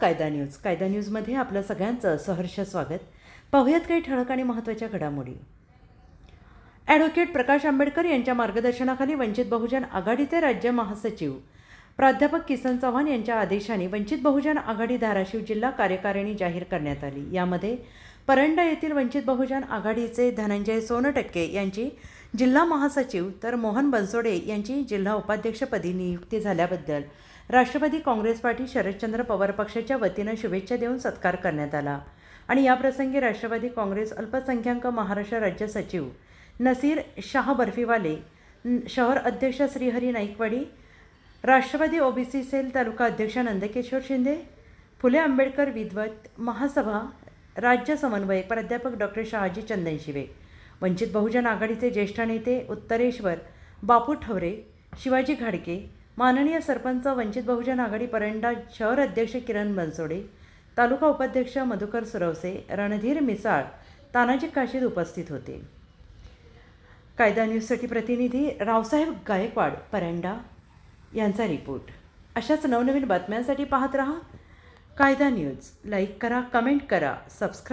कायदा न्यूज. कायदा न्यूजमध्ये आपलं सगळ्यांचं सहर्ष स्वागत. पाहुयात काही ठळक आणि महत्त्वाच्या घडामोडी. ॲडव्होकेट प्रकाश आंबेडकर यांच्या मार्गदर्शनाखाली वंचित बहुजन आघाडीचे राज्य महासचिव प्राध्यापक किसन चव्हाण यांच्या आदेशाने वंचित बहुजन आघाडी धाराशिव जिल्हा कार्यकारिणी जाहीर करण्यात आली. यामध्ये परंडा येथील वंचित बहुजन आघाडीचे धनंजय सोनटक्के यांची जिल्हा महासचिव तर मोहन बनसोडे यांची जिल्हा उपाध्यक्षपदी नियुक्ती झाल्याबद्दल राष्ट्रवादी काँग्रेस पार्टी शरदचंद्र पवार पक्षाच्या वतीनं शुभेच्छा देऊन सत्कार करण्यात आला. आणि याप्रसंगी राष्ट्रवादी काँग्रेस अल्पसंख्याक महाराष्ट्र राज्य सचिव नसीर शाह बर्फीवाले शहर अध्यक्ष श्रीहरी नाईकवाडी राष्ट्रवादी ओबीसी सेल तालुका अध्यक्ष नंदकिशोर शिंदे फुले आंबेडकर विद्वत महासभा राज्य समन्वयक प्राध्यापक डॉक्टर शहाजी चंदनशिवे वंचित बहुजन आघाडीचे ज्येष्ठ नेते उत्तरेश्वर बापू ठवरे शिवाजी घाडके माननीय सरपंच वंचित बहुजन आघाडी परंडा शहर अध्यक्ष किरण बनसोडे तालुका उपाध्यक्ष मधुकर सुरवसे रणधीर मिसाळ तानाजी काशीद उपस्थित होते. कायदा न्यूजसाठी प्रतिनिधी रावसाहेब गायकवाड परंडा यांचा रिपोर्ट. अशाच नवनवीन बातम्यांसाठी पाहत रहा. कायदा न्यूज. लाईक करा कमेंट करा सबस्क्राईब